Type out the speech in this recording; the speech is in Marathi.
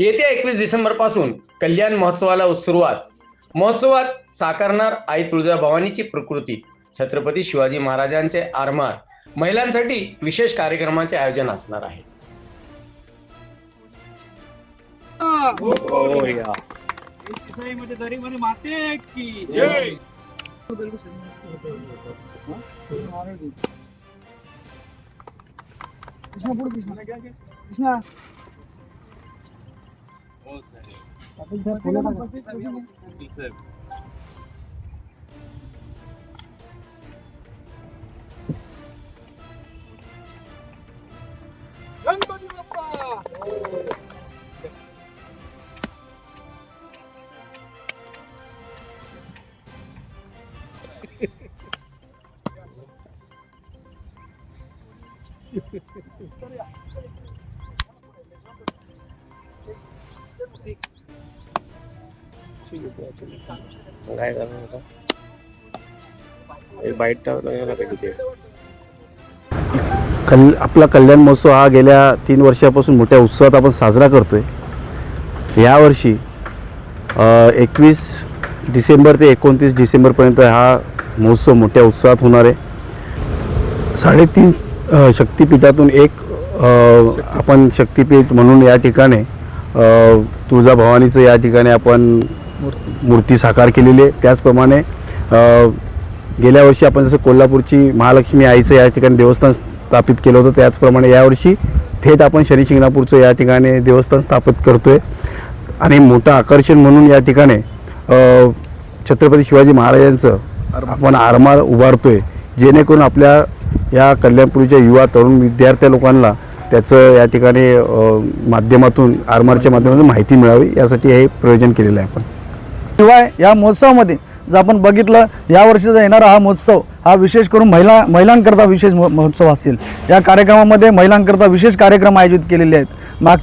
येत्या एकवीस डिसेंबरपासून कल्याण महोत्सवाला सुरुवात. महोत्सवात साकारणार आई तुळजाभवानीची प्रकृती छत्रपती शिवाजी महाराजांचे आरमार महिलांसाठी विशेष कार्यक्रमाचे आयोजन असणार आहे. कृष्णा. Victoria. काय करणार आता? एक बाईट टाकलं ते कल आपला कल्याण महोत्सव हा गेल्या तीन वर्षापासून मोठ्या उत्साहात आपण साजरा करतो आहे यावर्षी एकवीस डिसेंबर ते एकोणतीस डिसेंबरपर्यंत हा महोत्सव मोठ्या उत्साहात होणार आहे. साडेतीन शक्तिपीठातून एक आपण शक्तिपीठ म्हणून या ठिकाणी तुळजाभवानीचं या ठिकाणी आपण मूर्ती साकार केलेली आहे. त्याचप्रमाणे गेल्या वर्षी आपण जसं कोल्हापूरची महालक्ष्मी आईचं या ठिकाणी देवस्थान स्थापित केलं होतं त्याचप्रमाणे यावर्षी थेट आपण शनी शिंगणापूरचं या ठिकाणी देवस्थान स्थापित करतो आहे आणि मोठं आकर्षण म्हणून या ठिकाणी छत्रपती शिवाजी महाराजांचं आपण आरमार उभारतोय. जेणेकरून आपल्या या कल्याणपुरीच्या युवा तरुण विद्यार्थ्या लोकांना त्याचं या ठिकाणी माध्यमातून आरमारच्या माध्यमातून माहिती मिळावी यासाठी हे प्रयोजन केलेलं आहे आपण. शिवाय या महोत्सवामध्ये जर आपण बघितलं या वर्षीचा येणारा हा महोत्सव हा विशेष करून महिला महिलांकरता विशेष महोत्सव असेल. या कार्यक्रमामध्ये महिलांकरता विशेष कार्यक्रम आयोजित केलेले आहेत. माग